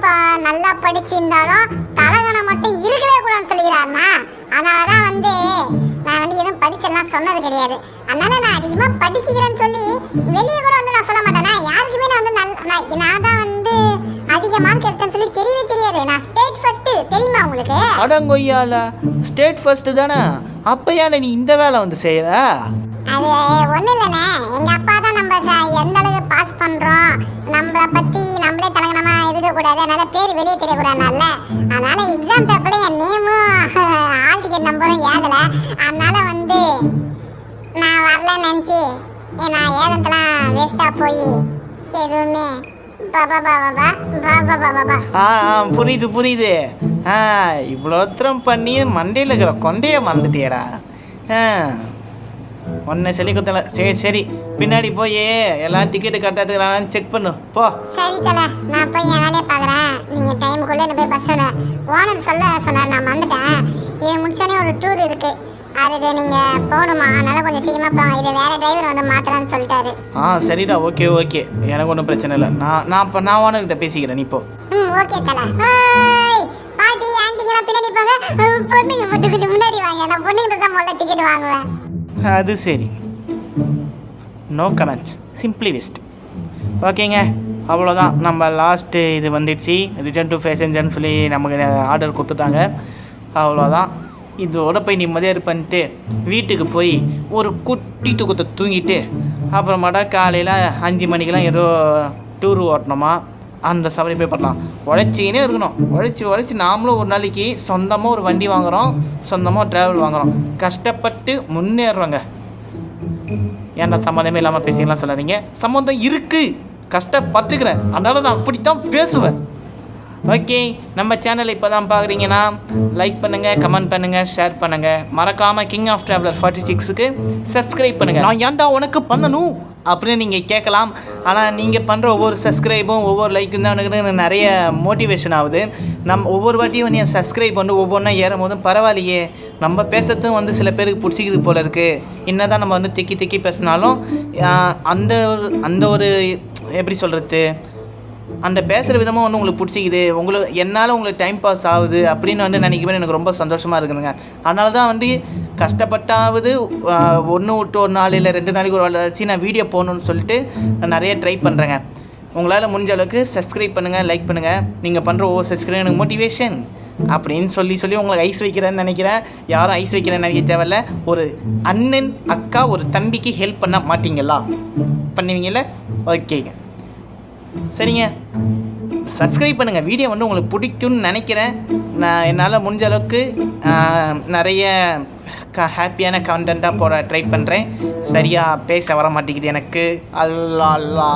நல்லா படிச்சிருந்தாலும் தலகணம் மட்டும் இருக்கவே கூடாதுன்னு சொல்லிக்கிறாருண்ணா. அதனாலதான் வந்து நான் வந்து எதுவும் படிச்செல்லாம் சொன்னது கிடையாது. அதனால நான் அதிகமா படிச்சுக்கிறேன்னு சொல்லி வெளியே கூட வந்து நான் சொல்ல மாட்டேன்னா யாருக்குமே நான் வந்து நல்ல நான் நான் தான் வந்து அதிக மார்க் எடுத்தேன்னு சொல்லி தெரியவே தெரியாது. நான் ஸ்டேட் ஃபர்ஸ்ட் தெரியுமா உங்களுக்கு? அடங்கொய்யால. ஸ்டேட் ஃபர்ஸ்ட் தானே. அப்போ ஏன் நீ இந்த வேலை வந்து செய்யற அது ஒன்றும் இல்லைண்ணே. எங்கள் அப்பா தான் நம்ம எந்த அளவுக்கு பாஸ் பண்ணுறோம் நம்மளை பற்றி நம்மளே தலகணமா இருக்கக்கூடாது. அதனால் பேர் வெளியே தெரியக்கூடாதுனால. அதனால் எக்ஸாம் பேப்பரில் என் நேமும் ஆல் டிக்கெட் நம்பரும் ஏதலை அதனால் வந்து நான் வரலன்னு நினச்சி நான் ஏதத்தெல்லாம் வேஸ்ட்டாக போய் எதுவுமே. புரியுது புரியுது. ஆ இவ்வளோ உத்தரம் பண்ணி மண்டையில் இருக்கிற கொண்டையை மறந்துட்டியடா. ஆ. ஒன்றை சொல்லி கொடுத்தல சரி. சரி பின்னாடி போய் எல்லாம் டிக்கெட்டு கரெக்டாக எடுக்கிறாங்கன்னு செக் பண்ணு. போ. சரி தல நான் போய் என் வேலையை பார்க்குறேன். நீங்கள் டைமுக்குள்ளே என்ன போய் பஸ்ஸில் ஓனர் சொல்ல சொன்னார் நான் வந்துட்டேன் இது முடிச்சோடனே ஒரு டூர் இருக்கு. அதுக்கு நீங்கள் போகணுமா? அதனால கொஞ்சம் சீக்கிரமாக போங்க. இது வேற டிரைவர் வந்து மாத்துறான்னு சொல்லிட்டாரு. ஆ சரிடா. Okay okay. எனக்கு ஒன்றும் பிரச்சனை இல்லை. நான் நான் இப்போ நான் ஓனர்கிட்ட பேசிக்கிறேன். நீ போ. ம் ஓகே தல. பாட்டி ஆண்டிங்கெல்லாம் பின்னாடி போங்க. பொண்ணுங்க முன்னாடி வாங்க. நான் பொண்ணுங்கிட்ட தான் முதல்ல டிக்கெட் வாங்குவேன். அது சரி. நோ கமெண்ட்ஸ் சிம்பிளி வெஸ்ட் ஓகேங்க அவ்வளோதான் நம்ம லாஸ்ட்டு இது வந்துடுச்சு. ரிட்டர்ன் டு ஃபேஷன்ஜர்னு சொல்லி நமக்கு ஆர்டர் கொடுத்துட்டாங்க. அவ்வளோதான் இதோட போய் நிம்மதியாக இருப்பன்ட்டு வீட்டுக்கு போய் ஒரு குட்டி தூக்கத்தை தூங்கிட்டு அப்புறமாட்டா காலையில் அஞ்சு மணிக்கெலாம் ஏதோ டூர் ஓட்டணுமா? அந்த சவாரி போய் பண்ணலாம் உழைச்சிக்கினே இருக்கணும். உழைச்சி உழைச்சி நாமளும் ஒரு நாளைக்கு சொந்தமாக ஒரு வண்டி வாங்குகிறோம் சொந்தமாக ட்ராவல் வாங்குகிறோம் கஷ்டப்பட்டு முன்னேறுறோங்க. ஏன்டா சம்மந்தமே இல்லாமல் பேசிக்கலாம் சொல்லாதீங்க. சம்மந்தம் இருக்குது கஷ்டப்பட்டுக்கிறேன். அதனால் நான் அப்படித்தான் பேசுவேன். ஓகே நம்ம சேனலை இப்போ தான் பார்க்குறீங்கன்னா லைக் பண்ணுங்கள் கமெண்ட் பண்ணுங்கள் ஷேர் பண்ணுங்கள் மறக்காமல் கிங் ஆஃப் ட்ராவலர் ஃபார்ட்டி சிக்ஸுக்கு சப்ஸ்கிரைப் பண்ணுங்கள் நான் ஏன்டா உனக்கு பண்ணணும்? அப்படின்னு நீங்கள் கேட்கலாம். ஆனால் நீங்கள் பண்ணுற ஒவ்வொரு சப்ஸ்கிரைபும் ஒவ்வொரு லைக்கும் தான் எனக்கு நிறைய மோட்டிவேஷன் ஆகுது. நம் ஒவ்வொரு வாட்டியும் வந்து என் சப்ஸ்கிரைப் வந்து ஒவ்வொன்றா ஏறும் போதும் பரவாயில்லையே. நம்ம பேசுறதும் வந்து சில பேருக்கு பிடிச்சிக்குது போல இருக்குது என்ன தான் நம்ம வந்து திக்கி திக்கி பேசினாலும் அந்த ஒரு அந்த ஒரு எப்படி சொல்கிறது அந்த பேசுகிற விதமும் வந்து உங்களுக்கு பிடிச்சிக்குது. உங்களுக்கு என்னால் உங்களுக்கு டைம் பாஸ் ஆகுது அப்படின்னு வந்து நினைக்கும்போது எனக்கு ரொம்ப சந்தோஷமாக இருக்குதுங்க. அதனால தான் வந்து கஷ்டப்பட்டாவது ஒன்று விட்டு ஒரு நாள் இல்லை ரெண்டு நாளைக்கு ஒரு வச்சு நான் வீடியோ போகணுன்னு சொல்லிட்டு நான் நிறைய ட்ரை பண்ணுறேங்க உங்களால் முடிஞ்ச அளவுக்கு சப்ஸ்கிரைப் பண்ணுங்கள் லைக் பண்ணுங்கள் நீங்கள் பண்ணுற ஒவ்வொரு சப்ஸ்கிரைப் எனக்கு மோட்டிவேஷன் அப்படின்னு சொல்லி சொல்லி உங்களுக்கு ஐஸ் வைக்கிறேன்னு நினைக்கிறேன். யாரும் ஐஸ் வைக்கிறேன்னு நினைக்க தேவையில்ல. ஒரு அண்ணன் அக்கா ஒரு தம்பிக்கு ஹெல்ப் பண்ண மாட்டீங்களா? பண்ணுவீங்கள்ல ஓகேங்க சரிங்க. சப்ஸ்கிரைப் பண்ணுங்கள் வீடியோ வந்து உங்களுக்கு பிடிக்கும்னு நினைக்கிறேன். நான் என்னால் முடிஞ்ச அளவுக்கு நிறைய க ஹாப்பியான கண்டென்ட்டாக போட ட்ரை பண்ணுறேன் சரியாக பேச வர மாட்டேங்குது எனக்கு. அல்லா அல்லா.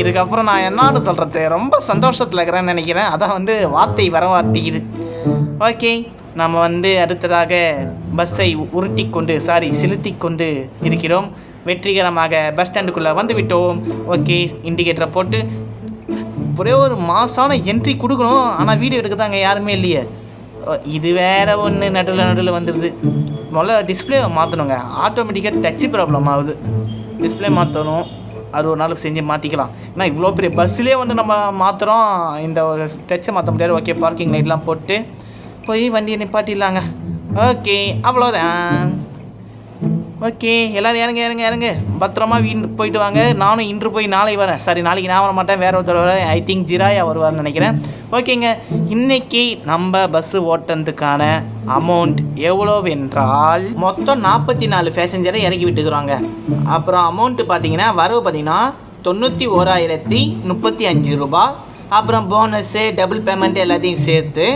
இதுக்கப்புறம் நான் என்னான்னு சொல்கிறது ரொம்ப சந்தோஷத்தில் இருக்கிறேன்னு நினைக்கிறேன். அதான் வந்து வார்த்தை வர மாட்டேங்குது. ஓகே நம்ம வந்து அடுத்ததாக பஸ்ஸை உருட்டி கொண்டு சாரி செலுத்தி கொண்டு இருக்கிறோம். வெற்றிகரமாக பஸ் ஸ்டாண்டுக்குள்ளே வந்து விட்டோம் ஓகே இண்டிகேட்டரை போட்டு ஒரே ஒரு மாசான என்ட்ரி கொடுக்கணும். ஆனால் வீடியோ எடுக்கதாங்க யாருமே இல்லையே. ஓ, இது வேற ஒன்று நடுவில் நடுவில் வந்துடுது முதல்ல டிஸ்பிளே மாற்றணுங்க ஆட்டோமேட்டிக்காக டச்சு ப்ராப்ளம் ஆகுது. டிஸ்பிளே மாற்றணும் அது ஒரு நாள் செஞ்சு மாற்றிக்கலாம் ஏன்னா இவ்வளோ பெரிய பஸ்ஸிலே வந்து நம்ம மாற்றுறோம் இந்த ஒரு டச்சை மாற்ற முடியாது. ஓகே பார்க்கிங் லைட்லாம் போட்டு போய் வண்டியை நிப்பாட்டிடலாங்க. ஓகே அவ்வளோதான் ஓகே எல்லோரும் இறங்க இறங்க இறங்க. பத்திரமா வீண் போயிட்டு வாங்க. நானும் இன்று போய் நாளை வரேன். சாரி நாளைக்கு நான் வர மாட்டேன். வேறு ஒருத்தர் வரேன் ஐ திங்க் ஜிராயா வருவார்னு நினைக்கிறேன். ஓகேங்க. இன்னைக்கு நம்ம பஸ்ஸு ஓட்டுறதுக்கான அமௌண்ட் எவ்வளோ என்றால் மொத்தம் நாற்பத்தி நாலு பேசஞ்சரை இறக்கி விட்டுக்கிறாங்க. அப்புறம் அமௌண்ட்டு பார்த்தீங்கன்னா வரவு பார்த்தீங்கன்னா தொண்ணூற்றி ஓராயிரத்தி முப்பத்தி அஞ்சு ரூபா அப்புறம் போனஸ்ஸு டபுள் பேமெண்ட் எல்லாத்தையும் சேர்த்து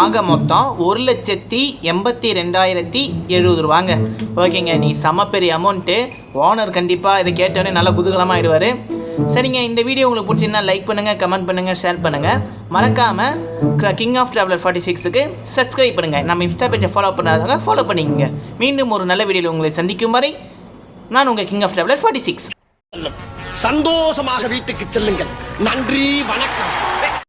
ஆக மொத்தம் ஒரு லட்சத்தி எண்பத்தி ரெண்டாயிரத்தி எழுபது ரூபாங்க. ஓகேங்க நீ செம பெரிய அமௌண்ட்டு ஓனர் கண்டிப்பாக இதை கேட்டோடனே நல்லா குதூகலமாக ஆகிடுவார் சரிங்க இந்த வீடியோ உங்களுக்கு பிடிச்சிருந்தா லைக் பண்ணுங்கள் கமெண்ட் பண்ணுங்கள் ஷேர் பண்ணுங்கள் மறக்காமல் கிங் ஆஃப் ட்ராவலர் ஃபார்ட்டி சிக்ஸுக்கு சப்ஸ்கிரைப் பண்ணுங்கள் நம்ம இன்ஸ்டா பேஜை ஃபாலோ பண்ணாதவங்க ஃபாலோ பண்ணிக்கோங்க. மீண்டும் ஒரு நல்ல வீடியோவில் உங்களை சந்திக்கும் வரை நான் உங்கள் king of traveller forty six சந்தோஷமாக வீட்டுக்கு செல்லுங்கள். நன்றி வணக்கம்.